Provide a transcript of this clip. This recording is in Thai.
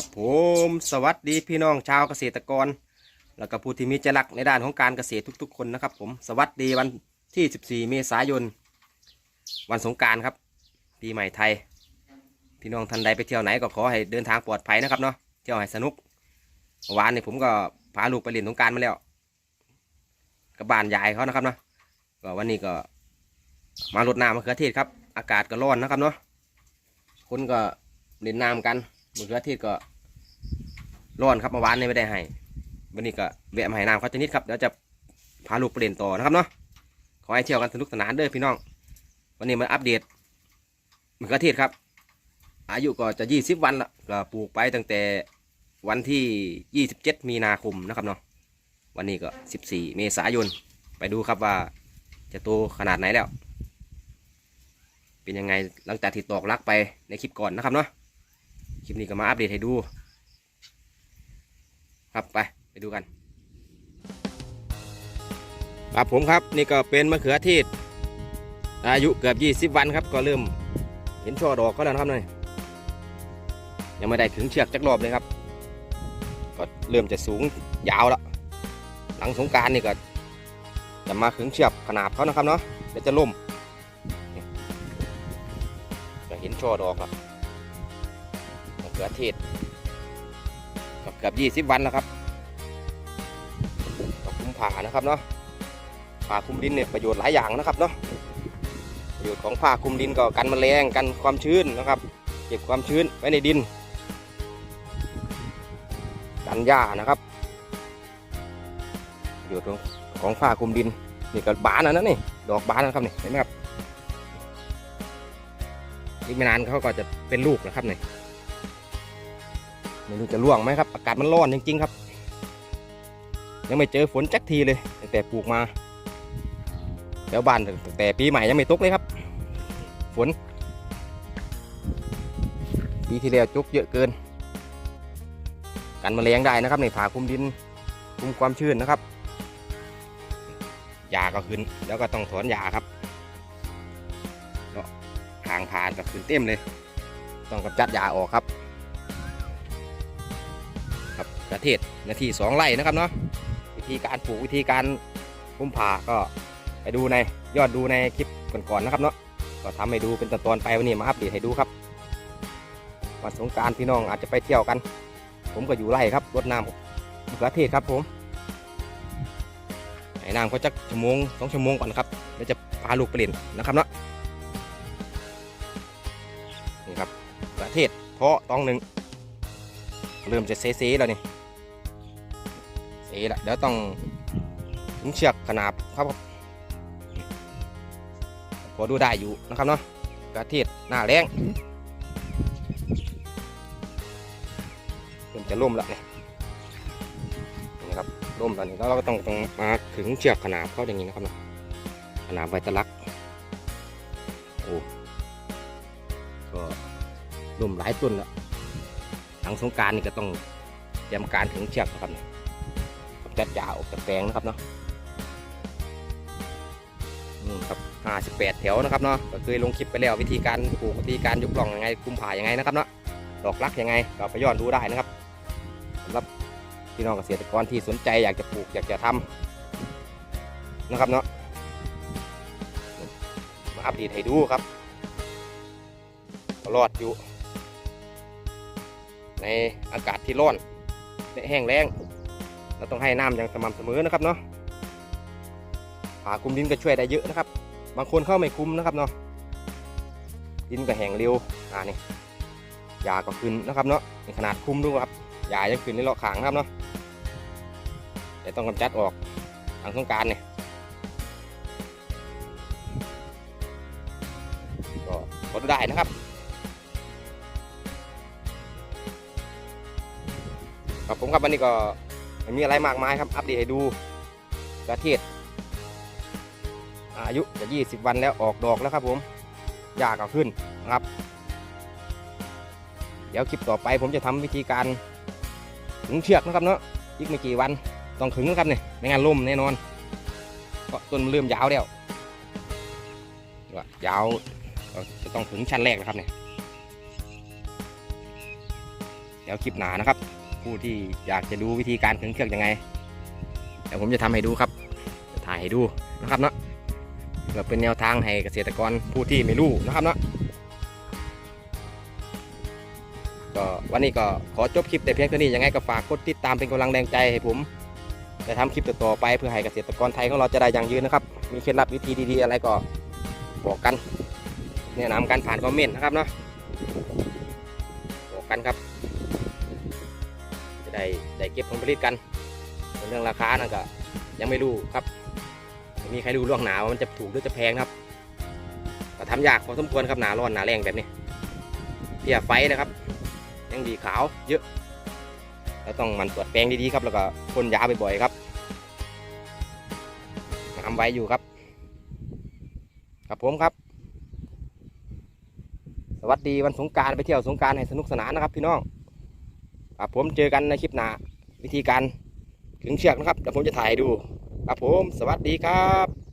ครับผมสวัสดีพี่น้องชาวเกษตรกร แล้วก็ผู้ที่มีใจรักในด้านของการเกษตรทุก ๆ คนนะครับ ผมสวัสดีวันที่ 14 เมษายน วันสงการครับ ปีใหม่ไทย พี่น้องท่านใดไปเที่ยวไหนก็ขอให้เดินทางปลอดภัยนะครับเนาะเที่ยวให้สนุกวานนี้ผมก็พาลูกไปเล่นสงการมาแล้วกับบ้านยายเขานะครับเนาะก็วันนี้ก็มารดน้ำมะเขือเทศครับ อากาศก็ร้อนนะครับเนาะคนก็เล่นน้ำกันมะเขือเทศก็ ร้อนครับเมื่อวานนี้ไม่ได้ให้ วันนี้ก็แวะมาให้น้ำเขาจะนิดครับเดี๋ยวจะพาลูกไปเล่นต่อนะครับเนาะขอให้เที่ยวกันสนุกสนานเด้อพี่น้อง วันนี้มาอัปเดตมะเขือเทศครับ อายุก็จะยี่สิบวันละก็ปลูกไปตั้งแต่วันที่ยี่สิบเจ็ดมีนาคมนะครับเนาะวันนี้ก็สิบสี่เมษายน ไปดูครับว่าจะโตขนาดไหนแล้ว เป็นยังไงหลังจากที่ตอกลักไปในคลิปก่อนนะครับเนาะคลิปนี้ก็มาอัปเดตให้ดู ครับไปไปดูกันครับผมครับนี่ก็เป็นมะเขือเทศอายุเกือบยี่สิบวันครับก็เริ่มเห็นช่อดอกก็แล้วนะครับหน่อยยังไม่ได้ถึงเชือกจักรอบเลยครับ ก็เริ่มจะสูงยาวแล้วหลังสงการนี่ก็จะมาถึงเชือกขนาบเขานะครับเนาะเดี๋ยวจะล่มจะเห็นช่อดอกแล้วมะเขือเทศ เกือบยี่สิบวันแล้วครับคุ้มผ่านะครับเนาะผ่าคลุมดินเนี่ยประโยชน์หลายอย่างนะครับเนาะประโยชน์ของผ้าคลุมดินก็กันแมลงกันความชื้นนะครับ เก็บความชื้นไว้ในดิน กันหญ้านะครับ ประโยชน์ของของผ้าคลุมดินนี่ก็บานนะนี่ดอกบานนะครับนี่เห็นไหมครับอีกไม่นานเขาก็จะเป็นลูกนะครับนี่ ไม่รู้จะร่วงไหมครับ อากาศมันร้อนจริงๆครับ ยังไม่เจอฝนจักทีเลยตั้งแต่ปลูกมาแล้วบ้านตั้งแต่ปีใหม่ยังไม่ตกเลยครับ ฝน ปีที่แล้วจุกเยอะเกิน กันแมลงได้นะครับในผาคุมดิน คุมความชื้นนะครับยาก็ขึ้น แล้วก็ต้องถอนยาครับเนาะทางผ่านก็ขึ้นเต็มเลย ต้องกำจัดยาออกครับ ครับประเทศนาทีสองไร่นะครับเนาะวิธีการปลูกวิธีการคุ้มผ่าก็ไปดูในยอดดูในคลิปก่อนๆนะครับเนาะก็ทำให้ดูเป็นตอนๆไปวันนี้มาอัปเดตให้ดูครับวันสงการพี่น้องอาจจะไปเที่ยวกัน ผมก็อยู่ไร่ครับรดน้ำมะเขือเทศครับผมให้น้ำเขาจักชั่วโมงสองชั่วโมงก่อนครับแล้วจะพาลูกไปเล่นนะครับเนาะนี่ครับมะเทศเพาะตองหนึ่งเริ่มจะเซๆแล้วนี่ เซแล้วเดี๋ยวต้องเชือกขนาบครับพอดูได้อยู่นะครับเนาะกระเทศหน้าแรงเริ่มจะล่มแล้วเนี่ยนี่ครับล่มตอนนี้แล้วเราก็ต้องต้องมาถึงเชือกขนาบเข้าอย่างนี้นะครับเนาะขนาบไวตะลักโอ้ก็ล่มหลายต้นแล้วหลังสงการนี่ก็ต้องเตรียมการถึงเชือกนะครับเนี่ย จัดยาออกจากแปลงนะครับเนาะนี่ครับ 58 แถวนะครับเนาะก็เคยลงคลิปไปแล้ววิธีการปลูกวิธีการยุบกล่องยังไงคุมผ่ายังไงนะครับเนาะดอกรักยังไงก็ไปย้อนดูได้นะครับสำหรับพี่น้องเกษตรกรที่สนใจอยากจะปลูกอยากจะทำนะครับเนาะมาอัปเดตให้ดูครับรอดอยู่ ในอากาศที่ร้อนและแห้งแล้ง เราต้องให้น้ำอย่างสม่ำเสมอนะครับเนาะผ่าคุมดินก็ช่วยได้เยอะนะครับ บางคนเข้าไม่คุมนะครับเนาะดินก็แห้งเร็วอ่านี่ยาก็ขึ้นนะครับเนาะนขนาดคุมดูครับยายังขึ้นในเลาะขางนะครับเนาะแต่ต้องกำจัดออกทางสงการเนี่ยก็พอดูได้นะครับครับผมครับวันนี้ก็ ไม่มีอะไรมากมายครับ อัปเดตให้ดูประเทศ อายุจะ 20 วันแล้วออกดอกแล้วครับผมหญ้าก็ขึ้นนะครับ เดี๋ยวคลิปต่อไปผมจะทำวิธีการขึงเชือกนะครับเนาะอีกไม่กี่วันต้องขึงนะครับเนี่ยไม่งั้นล่มแน่นอนเพราะต้นเริ่มยาวแล้วว่ายาวจะต้องขึงชั้นแรกนะครับเนี่ยเดี๋ยวคลิปหนานะครับ ผู้ที่อยากจะดูวิธีการขึงเชือกยังไงเดี๋ยวผมจะทำให้ดูครับจะถ่ายให้ดูนะครับเนาะเพื่อเป็นแนวทางให้เกษตรกรผู้ที่ไม่รู้นะครับเนาะก็วันนี้ก็ขอจบคลิปแต่เพียงเท่านี้ยังไงก็ฝากกดติดตามเป็นกำลังแรงใจให้ผมจะทำคลิปต่อไปเพื่อให้เกษตรกรไทยของเราจะได้ยั่งยืนนะครับ มีเคล็ดลับวิธีดีๆอะไรก็บอกกันแนะนำการผ่านคอมเมนต์นะครับเนาะบอกกันครับ ได้ได้เก็บผลผลิตกันเรื่องราคานั่นก็ยังไม่รู้ครับไม่มีใครรู้ล่วงหนาว่ามันจะถูกหรือจะแพงครับก็ทำยากพอสมควรครับหนาร้อนหนาแรงแบบนี้เพียไฟนะครับ ยังดีขาวเยอะเราต้องมันตรวจแปลงดีๆครับ แล้วก็พ่นยาบ่อยๆครับทำไว้อยู่ครับ ครับผมครับ สวัสดีวันสงการไปเที่ยวสงการให้สนุกสนานนะครับพี่น้อง ครับผมเจอกันในคลิปหน้าวิธีการขึงเชือกนะครับเดี๋ยวผมจะถ่ายดูครับผมสวัสดีครับ